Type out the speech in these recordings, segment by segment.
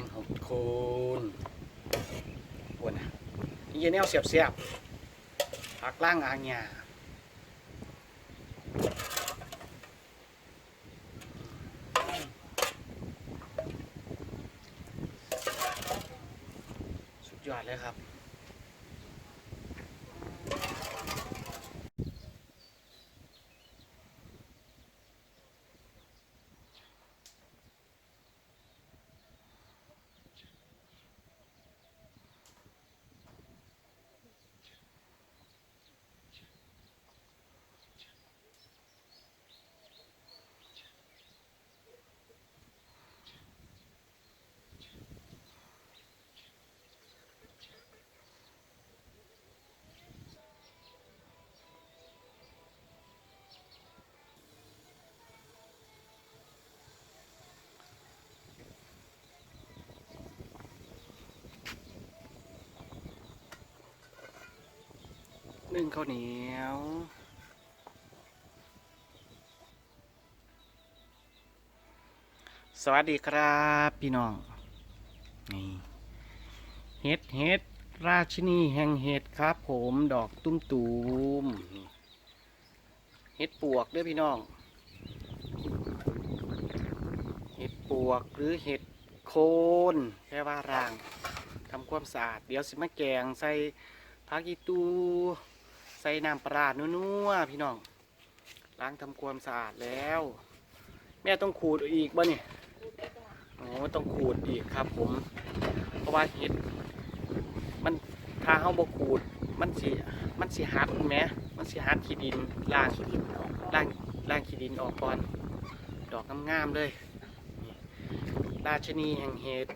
งหกโคนปวดนะยี่แนวเสียบเสียบๆผักล่างอาเงห นึ่งข้าวเหนียวสวัสดีครับพี่น้องนี่เห็ดเห็ดราชินีแห่งเห็ดครับ ผมดอกตุ้มตูมเห็ดปวกด้อพี่น้อง เห็ดปวกหรือเห็ดโคนแปลว่าร่างทำความสะอาด เดี๋ยวสิมาแกงใส่ผักอีตู ใส่น้ำปลาดนัวๆพี่น้อง ล้างทำความสะอาดแล้ว แม่ต้องขูดอีกบ่เนี่ยโอ้ต้องขูดอีกครับผม เพราะว่าเห็ดมันถ้าเฮาบ่ขูด มันสิมันสิหัดแหมมันสิหัดขี้ดินล้างขี้ดินล้างล้างขี้ดินออกก่อน ดอกงามๆเลยราชนีแห่งเห็ด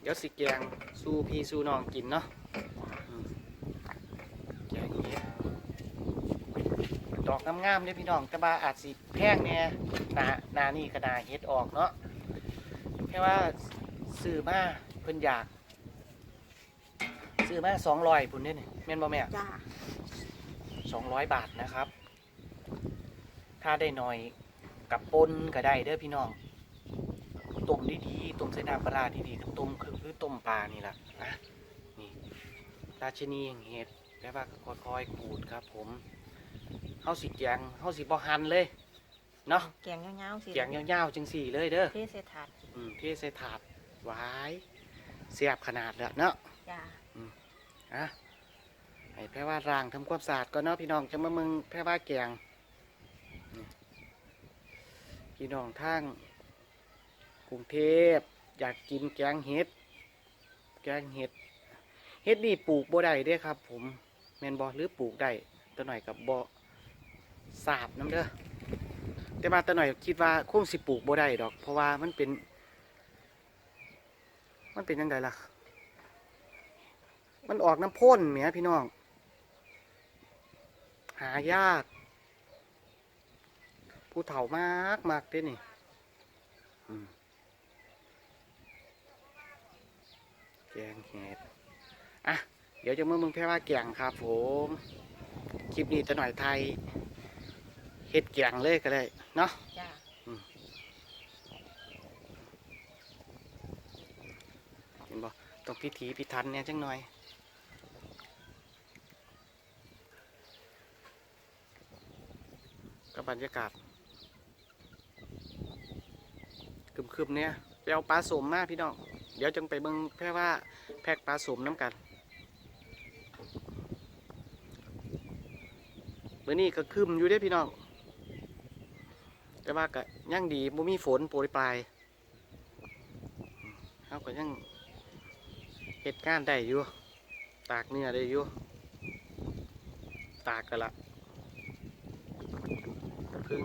เดี๋ยวสิแกงสู้พี่สู้น้องกินเนาะอืมแกงเห็ด ด อกงามๆเลยพี่น้องแต่ว่าอาจสิแพงแน่หนาหนานี่ก็นาเฮ็ดออกเนาะแค่ว่าซื้อมาเพิ่นอยาก ซื้อมาสองร้อยพุ่นเนี่ยแม่นบ่แม่จ้าสองร้อยบาทนะครับ ถ้าได้หน่อยกับปนก็ได้เด้อพี่น้องต้มดีๆต้มใส่น้ำปลาร้าดีๆต้มคือคือต้มปลานี่แหละนะนี่ราชินีแห่งเห็ดแปลว่าค่อยๆขูดครับผม เฮาสิแกงเฮาสิบ่หั่นเลยเนาะแกงเงาๆสิแกงยาวๆจังสี่เลยเด้อเทใส่ถาดอืมเทใส่ถาดไว้เสียบขนาดแล้วเนาะจ้าอะให้แพรว่าร่างทำความสะอาดก็เนาะพี่น้องจะมามึงแพรว่าแกงนี่พี่น้องทางกรุงเทพอยากกินแกงเห็ด แกงเห็ด เห็ดนี่ปลูกบ่ได้เด้ครับ ผมแมนบอหรือปลูกได้ตัวหน่อยกับบ่ สาบน้ำเด้อแต่มาแตัวหน่อยคิดว่าคงสิปลูกบ่ได้ดอก เพราะว่ามันเป็น มันเป็นยังไงล่ะ มันออกน้ำพ่นเมียพี่น้อง หายากผู้เฒ่ามากมากเด้นี่แกงเห็ดอะ เดี๋ยวจะเมื่อมึงแพ่ว่าแกงครับผม คลิปนี้จะหน่อยไทย เห็ดแกงเลยก็ได้เนาะจ้าเห็นบ่ต้องพิถีพิถันเนี่ยจังหน่อยกับบรรยากาศคึมๆเนี่ยไปเอาปลาสมมาพี่น้องเดี๋ยวจังไปเบิ่งแค่ว่าแพ็กปลาสมน้ำกันเมื่อนี้ก็คึมอยู่เด้พี่น้อง แต่ว่าก็ยังดีบ่มีฝนโปรยปลายเขาก็ยังเหตุการณ์ได้อยู่ ตากเนื้อได้อยู่ ตากกันละพึ่ง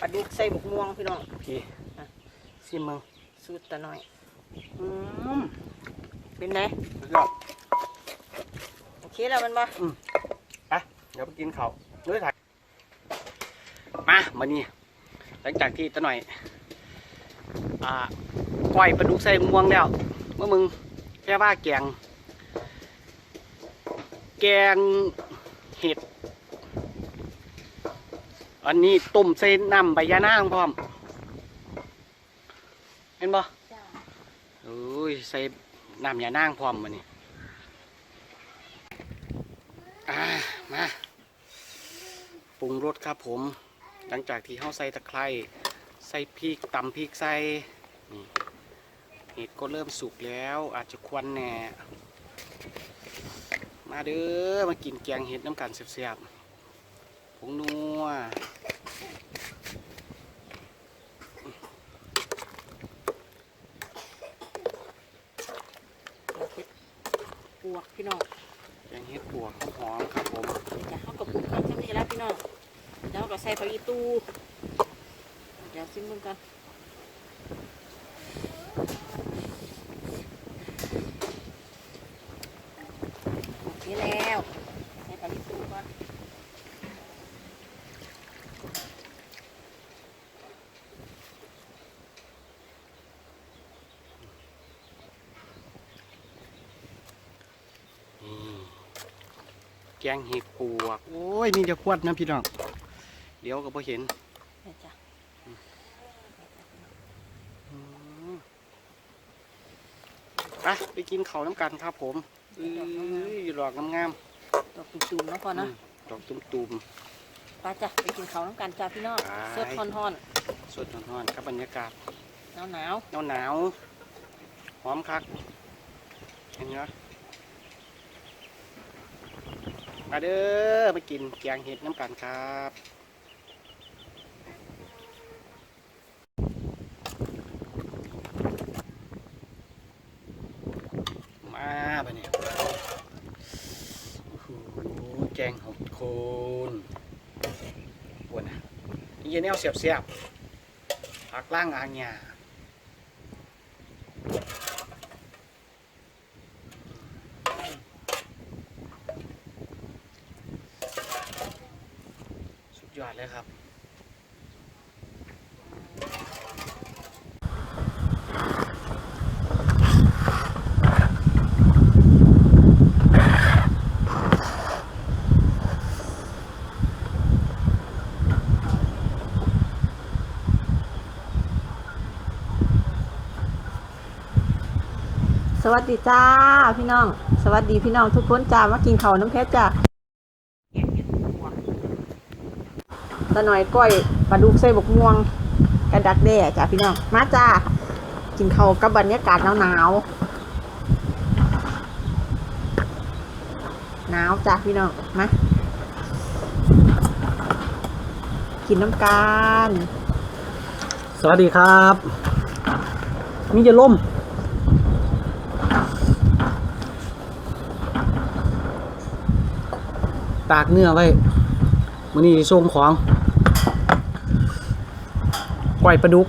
ปลาดุกใส่บกม่วงพี่น้องพี่ซิมมึงสูตรตะน้อย อืมเป็นไงสุดยอดโอเคแล้วมันบ่ไปเดี๋ยวไปกินเขาวด้วยถ่ายมามานี่หลังจากที่ตะหน่อย อ่าก้อยปลาดุกใส่ม่วงแล้วเมื่อมึงแค่ว่าแกง แกกงเห็ด อันนี้ต้มใส่น้ำใบยะนางพร้อมเห็นบ่ จ้าเอ้ยใส่น้ำยานางพร้อมมานี่อ่ามาปรุงรสครับผม หลังจากที่เฮาใส่ตะไคร้ใส่พริกตำพริกใส่นี่เห็ดก็เริ่มสุกแล้ว อาจจะควันแหน่มาเด้อมากินแกงเห็ดน้ำกันเสียบๆผงนัว เห็ด ปวกพี่น้องแกงเห็ดปวกหอมๆครับผมจะเข้ากับปลูกข้าวเช่นนี้แล้วพี่น้องเดี๋ยวเราก็ใส่ผักอีตูเดี๋ยวซิมมึงกันโอเคแล้วใส่ผักอีตูก่อน นี่แกงเห็ดปวก โอ้ย มีจะควัดนะพี่น้อง เดี๋ยวก็พอเห็นเนี่ยจ้ะอืมไปไปกินเขาวน้ำกันครับผมเอ้ยดอกงามดอกตุ่มๆเนาะพ่อๆเนาะอืมดอกตุ่มไปจ้ะไปกินข้าวน้ำกันจ้าพี่น้องไปสดทอนๆสดร้อนๆครับบรรยากาศๆหนาวหนาวหนาวหนาวๆหอมคักเห็นไหม มาเด้อมากินแกงเห็ดน้ำกันครับมาปะเนี่ยแกงหดโคนปวดนะยี่แนวเสียบเสียบๆผักล่างอ่างหยา สุดยอดเลยครับ สวัสดีจ้าพี่น้อง สวัสดีพี่น้องทุกคนจ้ามากินเขาวน้ำเพชรจ้า ตะหน่อยก้อยปลาดุกใส่บกม่วงกระดักแด่จ้าพี่น้องมาจ้ากินข้าวกับบรรยากาศหนาวๆหนาวจ้าพี่น้องมากินน้ำกันสวัสดีครับมีจะล่มตากเนื้อไว้มื้อนี้ส่งของ ก้อยปลาดุก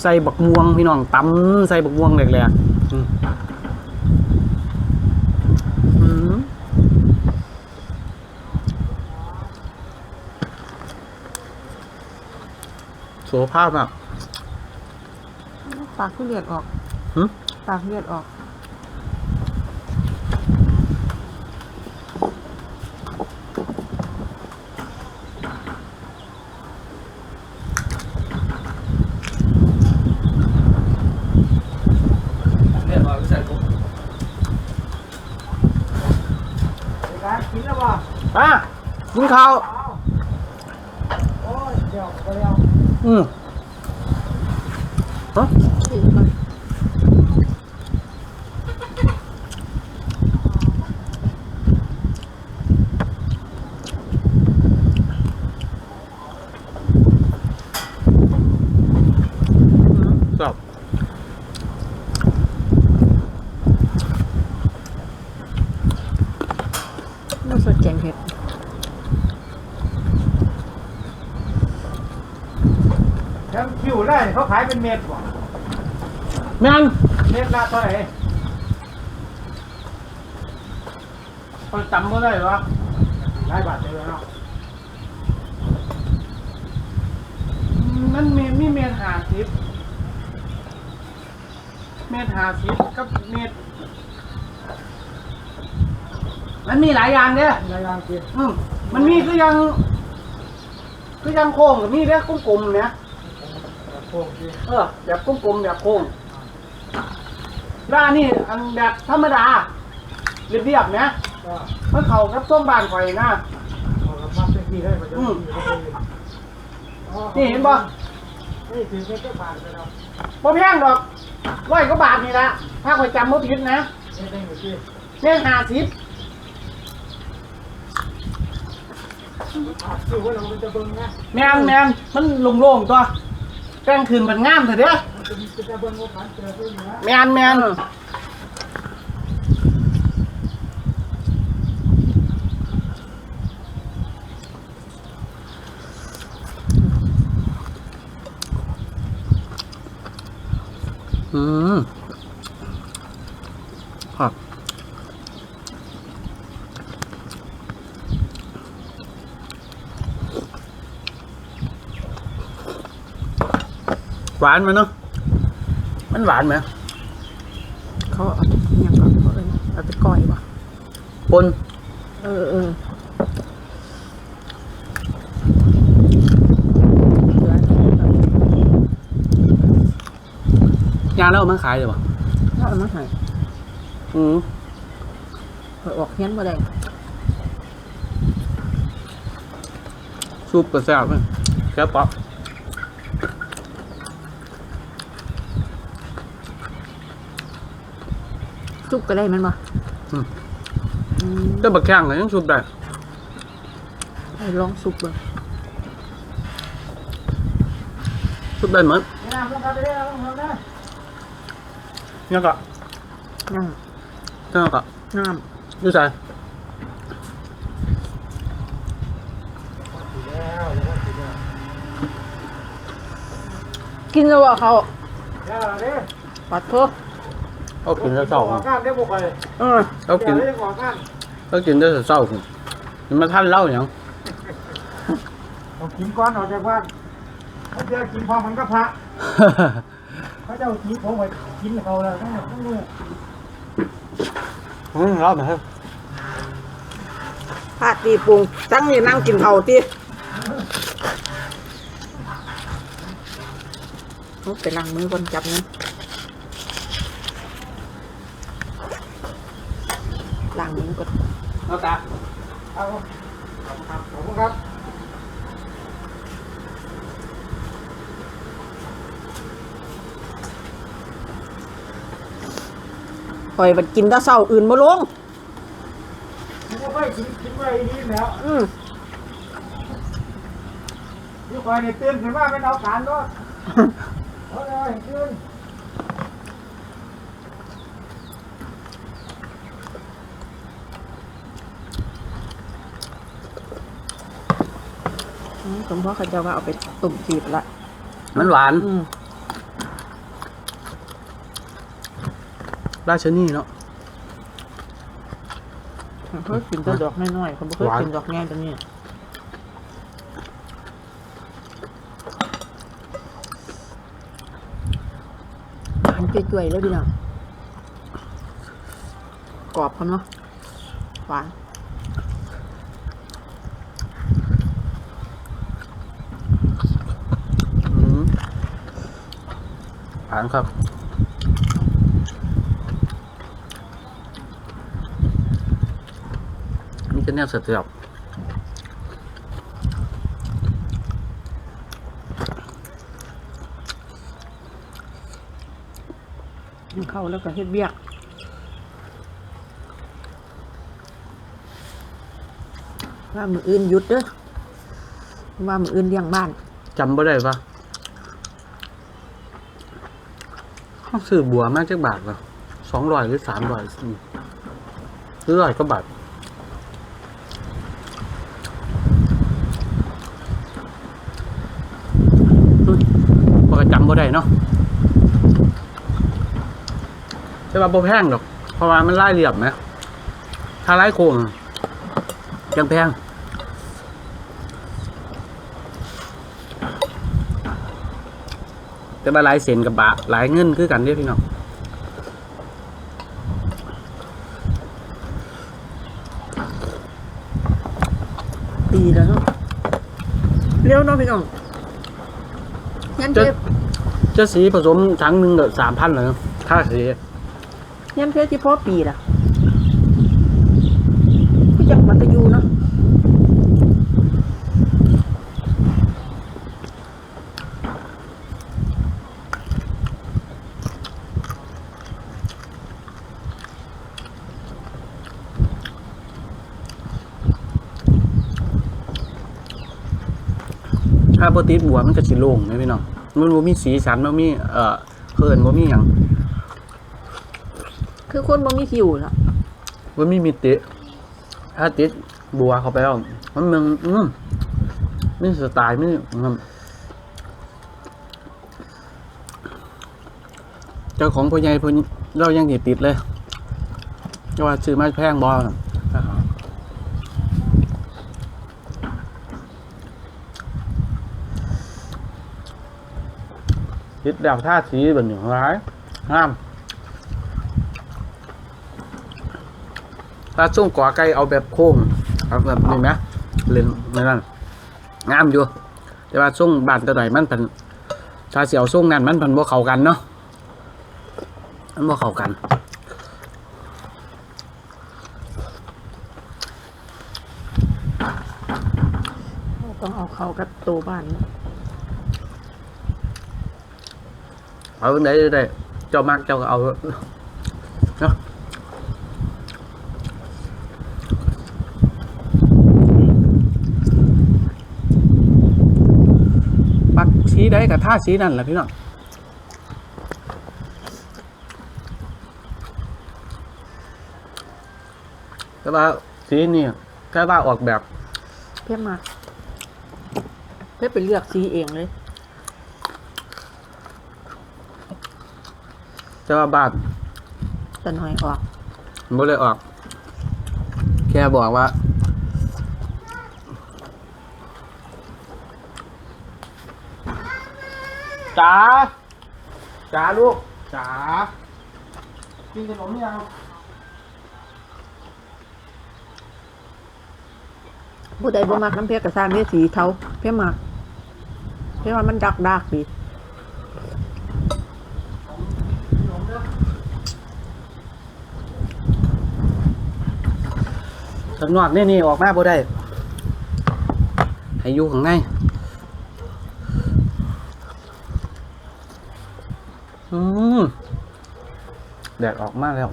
ใส่บักม่วงพี่น้องตำใส่บักม่วงแหลกๆอืมอืมโสภาพอะปากขึ้นเลือดออกหึปากเลือดออก เรียกว่าวิสัยผมกินแล้วป่ะป้า กินข้าวอืมฮะครับ น่าสดแกงเผ็ด ทั้งคิวได้เขาขายเป็นเม็ดว่ะแม่งเม็ดละเท่าไหร่คนจำก็ได้วะหลายบาทเลยเนาะมันมีมีเมตรหาสิบเมตรหาสิบกับเมตรมันมีหลายอย่างเด้อในรางกินอืมมันมีคือยังคือยังโค้งกับมีเด้อกลมๆเนี่ย โค้งที่เออแบบกลมๆแบบโค้งแล้วอันนี้อันแบบธรรมดาเรียบๆเนี่ยก็มันเข้ากับส้มบ้านข่อยนะเอาละมัดเป็นที่ให้มันจะอืมนี่นี่เห็นบ่นี่ถือเป็นก็ผ่านไปแล้วบ่แพงดอกร้อยกว่าบาทนี่ละถ้าข่อยจำบ่ผิดนะนี่ได้อยู่ที่แม่งห้าสิบผ่านชื่อว่าเราจะเบิ่งนะแม่นแม่นมันโล่งๆตัว กลางคืนมันงามเถอะเด้อแมนแมนอืม หวานไหมเนาะมันหวานไหมเขาเอาอย่างก่อนเขาเอิ้นเอาไปก้อยบ่ปนเออเออเหลือแต่แบบยางแล้วเอามาขายเลยป่ะเอามาให้อืมเผื่อออกเฮียนบ่ได้ซุปกระแซ่บไหมแซ่บปะ ซุปก็ได้แมันบ่อืม อืมแต่บักแข้งก็ยังซุปได้ให้ลองซุปเบิ่งซุปได้เหมือนนี่นะต้องการไปได้แล้วต้องทำนะยังกะน้ยังกะำน้อยู่ใส่แล้วแล้วก็ติดแล้วำกินแล้วบ่เขาแล้วเด้ปัดโทษ เอากินแล้วเศร้าออกข้างได้บ่ค่อยเออเอากินดี๋ยวได้ออกข้างเอากินได้วเศร้าคุณมันมาท่านเล่าอย่างเอากินก้อนออกจากบ้านเขาจะกินพอมันก็พระเขาจะเอากินของไว้กินเขาแล้วทั้งหมดทั้งมดอืมเล่าไหมครับพาดตีปรุงจังนี่นั่งกินข้าวติเอาไปล้างมือก่อนจับนั้นล้างมือก่อน เอาตา เอาครับขอบคุณครับ ปล่อยมันกินแตะเศร้าอื่นบ่ลงผมก็ค่อยกินกินไว้ดีแล้วอืมนี่คอยเนี่ยเตือนขึ้นว่าเป็นเอาการรถเอาเลยเตือนอืมสมพ่อเขาจะว่าเอาไปตุ่มจีบละมันหวาน อืม ราชนีเนาะเพิ่งกินแต่ดอกน้อยๆเขาบ่เคยหวานกินดอกใหญ่ตัวนี้หวานจ่วยๆเลยพี่น้องกรอบพร้อมเนาะหวานอืมหวานครับ นี่จะแนวเสร็จแล้วกินข้าวแล้วก็เฮ็ดเบียกว่ามืออื่นหยุดเด้อว่ามืออื่นเลี้ยงบ้านจำบ่ได้ปะเขาซื้อบัวมากจักบาทปะสองร้อยหรือสามร้อยหรือร้อยก็บาทอืมพอกจำบ่ได้เนาะแต่ ว่าบ่แพงดอก เพราะว่ามันไล่เรียบไหมถ้าไล่โค้งยังแพงแต่ว่าหลายเส้นกับบาหลายเงินคือกันเด้อพี่น้องแล้วเนาะเร็วเนาะพี่น้องยันเพชรเจ้าสีผสมถังหนึ่งเดือสามพันเลยค่าสี ยันเพชรที่พ่อปีล่ะก็จังมัตยูเนาะถ้าโปรตีนบัวมันก็สิโล่งนะพี่น้องมันบ่มีสีสันมันมีเอ่อเพิ่นบ่มีหยัง คือคนบ่มีคิวล่ะบ่มีมิติถ้าติดบัวเข้าไปแล้วมันมันอืมมีสไตล์ไมีอืมเจ้าของพ่อใหญ่เพิ่นเรายังสิติดเลยจะว่าซื้อมาแพงบ่ติดดาวท่าสีแบบนี้ร้ายงาม ถ้าช่วงก่อไก่เอาแบบโค้งเอาแบบนี้ไหมเล่นในนั้นงามอยู่ แต่ว่าช่วงบานตะหน่อยมันเป็นถ้าเสียวช่วงนั้นมันเป็นบ่เข้ากันเนาะมันบ่เข้ากันต้องเอาเขากับตัวบ้านเนาะเอาไหนได้เจ้ามักเจ้าก็เอาเนาะปั กสีได้กับท่าสีนั่นแหละพี่น้องแต่ว่าสีนี่แค่ว่าออกแบบเพื่อมาเพื่อไปเลือกสีเองเลยแต่ว่าบ้านแต่หน่อยออกบ่เลยออก แค่บอกว่า จ๋าจ๋าลูกจ๋ากินขนมยังผู้ใดบ่มักน้ำเพชรกับซางเนี่ยสีเทาเพื่อมักเพื่อว่ามันดักดักๆดีข้างนอกนี่นี่ออกมาบ่ได้ ให้อยู่ข้างใน แดดออกมาแล้ว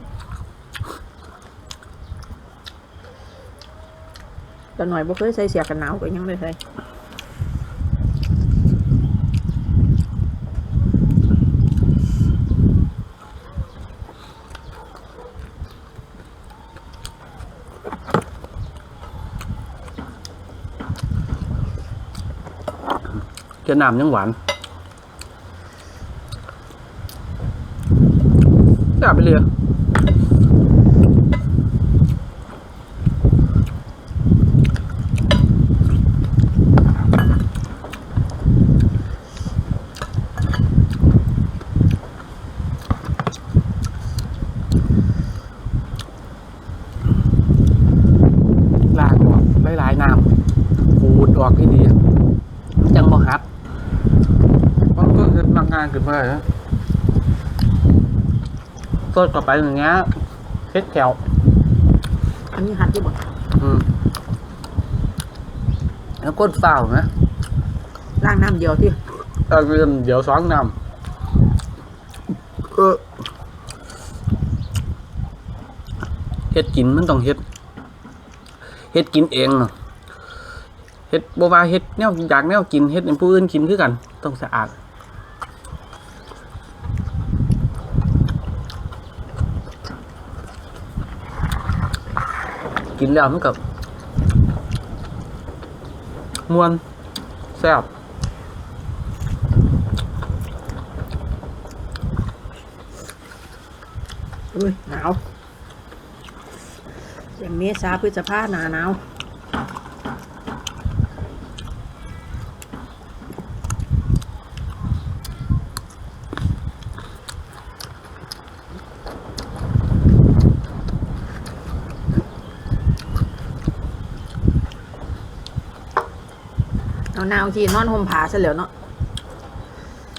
แต่หน่อยบ่เคยใส่เสียกันหนาวก็ยังไม่เคยจะน้ำยังหวาน กลับไปเลยลากออกหลายๆน้ำขูดออกให้ดี จังบ่ฮัดมันก็คือนักงานขึ้นมาแล้ว สดกลับไปอย่างเงี้ยเฮ็ดแถวอันนี้หัดที่บ่อืมแล้วก้นเปล่านะล้างน้ำเดียวที่เออเรียนเดี๋ยวสองนำเออเฮ็ดกินมันต้องเฮ็ดเฮ็ดกินเองเนาะเฮ็ดบ่ว่าเฮ็ดแนวอยากแนวกินเฮ็ดให้ผู้อื่นกินคือกัน ต้องสะอาด กินแล้วมันกับมวนแซ่บอุ้ยหนาวเย่างเมษาพฤษภาหนาหนาว หนาวๆทีนอนห่มผ้าซะแล้วเนาะ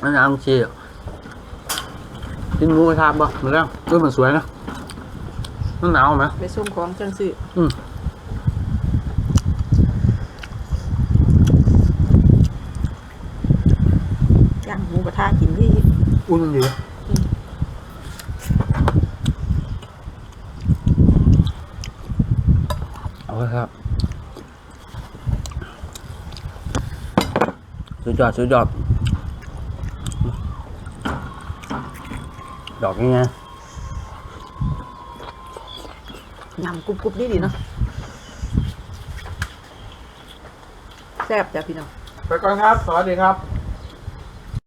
อันน้ำเชี่ยกินหมูกระทะบ่มันแล้วด้วยมันสวยนะมันหนาวไหมไปส่งของจังซื้ออืมย่างหมูกระทะกินที่ อุ่นดีเอาเลยครับสุด ยอดสุดยอด ดอกยังไงยำกรุบๆดีดีๆเนาะแซ่บจ้ะพี่น้องไปก่อนครับ สวัสดีครับ